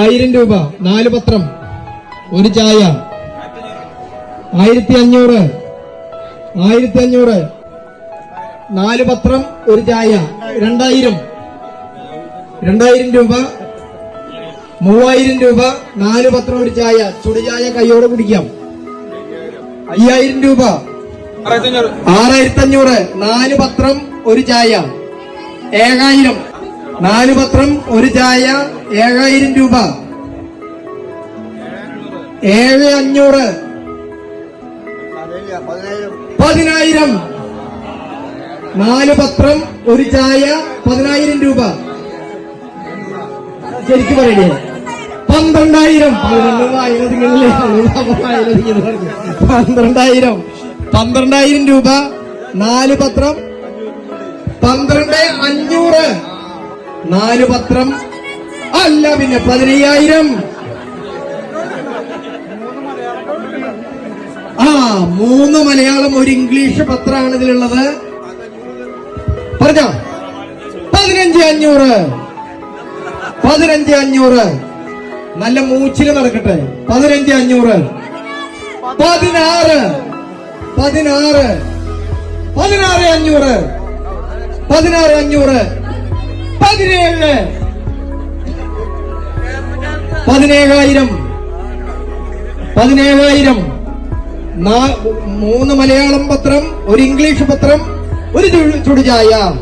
ആയിരം രൂപ നാല് പത്രം ഒരു ചായ ആയിരത്തി അഞ്ഞൂറ് ആയിരത്തി അഞ്ഞൂറ് നാല് പത്രം ഒരു ചായ രണ്ടായിരം രണ്ടായിരം രൂപ മൂവായിരം രൂപ നാല് പത്രം ഒരു ചായ ചുടുചായ കൈയോടെ കുടിക്കാം. അയ്യായിരം രൂപ ആറായിരത്തി അഞ്ഞൂറ് നാല് പത്രം ഒരു ചായ ഏഴായിരം. നാല് പത്രം ഒരു ചായ ഏഴായിരം രൂപ. ഏഴ് അഞ്ഞൂറ്. പതിനായിരം. നാല് പത്രം ഒരു ചായ പതിനായിരം രൂപ. ശരിക്കും പറയണേ പന്ത്രണ്ടായിരം. പന്ത്രണ്ടായിരം. പന്ത്രണ്ടായിരം രൂപ നാല് പത്രം പന്ത്രണ്ട് അഞ്ഞൂറ്. നാല് പത്രം. അല്ല പിന്നെ പതിനയ്യായിരം. ആ മൂന്ന് മലയാളം ഒരു ഇംഗ്ലീഷ് പത്രമാണ് ഇതിലുള്ളത്. പറഞ്ഞോ? പതിനഞ്ച് അഞ്ഞൂറ്. പതിനഞ്ച് അഞ്ഞൂറ്. നല്ല മൂച്ചിൽ നടക്കട്ടെ. പതിനഞ്ച് അഞ്ഞൂറ്. പതിനാറ്. പതിനാറ്. പതിനാറ് അഞ്ഞൂറ്. പതിനാറ് അഞ്ഞൂറ്. പതിനേഴ് പതിനേഴായിരം. പതിനേഴായിരം. മൂന്ന് മലയാളം പത്രം ഒരു ഇംഗ്ലീഷ് പത്രം ഒരു ചുടു- ചുടുചായ.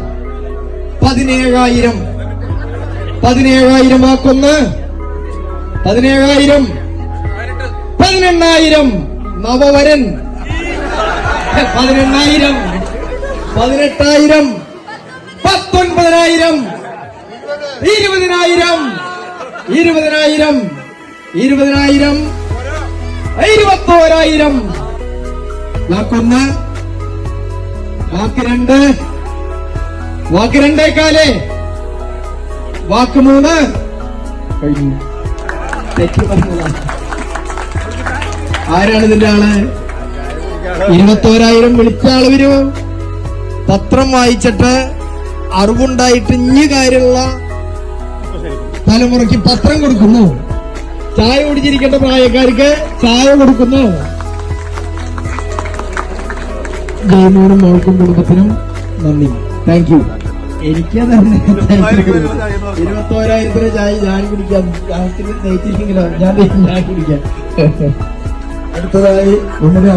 പതിനേഴായിരം. പതിനേഴായിരം ആക്കൊന്ന് പതിനേഴായിരം. പതിനെണ്ണായിരം. നവവരൻ. പതിനെണ്ണായിരം. പതിനെട്ടായിരം. പത്തൊൻപതിനായിരം. ഇരുപതിനായിരം. ഇരുപതിനായിരം. ഇരുപതിനായിരം. ഇരുപത്തോരായിരം വാക്കൊന്ന്. വാക്ക് രണ്ട് വാക്ക് രണ്ടേക്കാലേ വാക്ക് മൂന്ന് കഴിഞ്ഞു ആരാണ് ഇതിന്റെ ആൾ? ഇരുപത്തോരായിരം വിളിച്ച ആൾ വരൂ. പത്രം വായിച്ചിട്ട് അറിവുണ്ടായിട്ട് ഇഞ്ഞു കാര്യമുള്ള തലമുറയ്ക്ക് പത്രം കൊടുക്കുന്നു. ചായ കുടിച്ചിരിക്കേണ്ട പ്രായക്കാർക്ക് ചായ കൊടുക്കുന്നു. ജയമോനും മോൾക്കും കുടുംബത്തിനും നന്ദി. താങ്ക് യു എനിക്ക് തന്നെ ഇരുപത്തോരായിരത്തിന് ചായ ഞാൻ കുടിക്കാം. നെയ്ച്ചില്ലെങ്കിലോ ഞാൻ ഞാൻ കുടിക്കാം. അടുത്തതായി നമ്മുടെ